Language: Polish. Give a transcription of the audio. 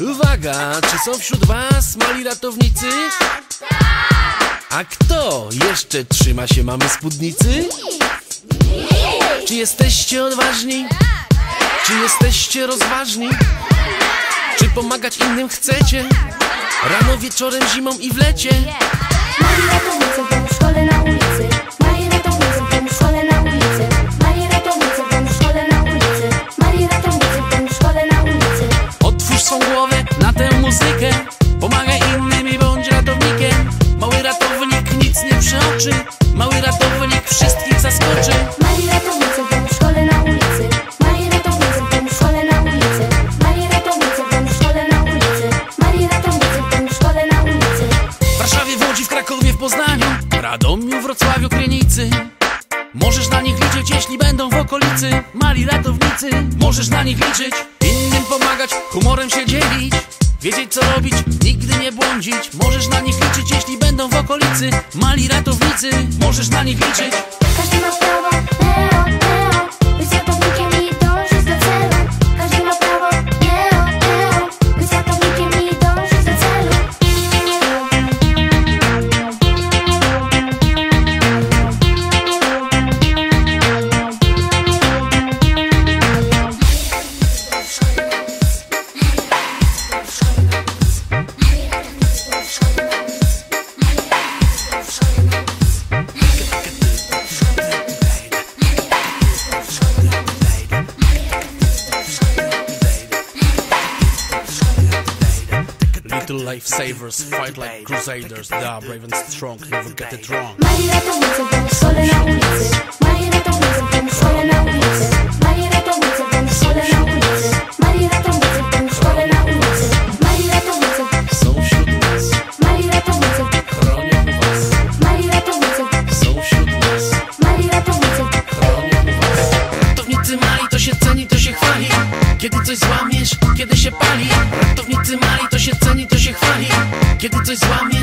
Uwaga, czy są wśród was mali ratownicy? A kto jeszcze trzyma się mamy spódnicy? Czy jesteście odważni? Czy jesteście rozważni? Czy pomagać innym chcecie? Rano, wieczorem, zimą i w lecie Mali ratownicy swą głowę na tę muzykę. Pomagaj innym i bądź ratownikiem. Mały ratownik nic nie przeoczy. Mały ratownik wszystkich zaskoczy. Mali ratownicy w szkole na ulicy. Mali ratownicy w szkole na ulicy. Mali ratownicy w szkole na ulicy. Mali ratownicy w szkole na ulicy. W Warszawie, w Łodzi, w Krakowie, w Poznaniu Radomiu, Wrocławiu, Krynicy. Możesz na nich liczyć, jeśli będą w okolicy. Mali ratownicy, możesz na nich liczyć pomagać, humorem się dzielić Wiedzieć co robić, nigdy nie błądzić. Możesz na nich liczyć, jeśli będą w okolicy Mali ratownicy, możesz na nich liczyć Little lifesavers fight like crusaders. Are brave and strong, never get it wrong. Na ulicy Mali ratownicy byłem w szkole na ulicy Mali ratownicy byłem w szkole na ulicy Mali ratownicy byłem w szkole na ulicy Mali ratownicy Mali ratownicy chronią was Mali ratownicy Są wśród nas, mali, to się ceni, to się chwali. Kiedy coś złamiesz, kiedy się pali Ratownicy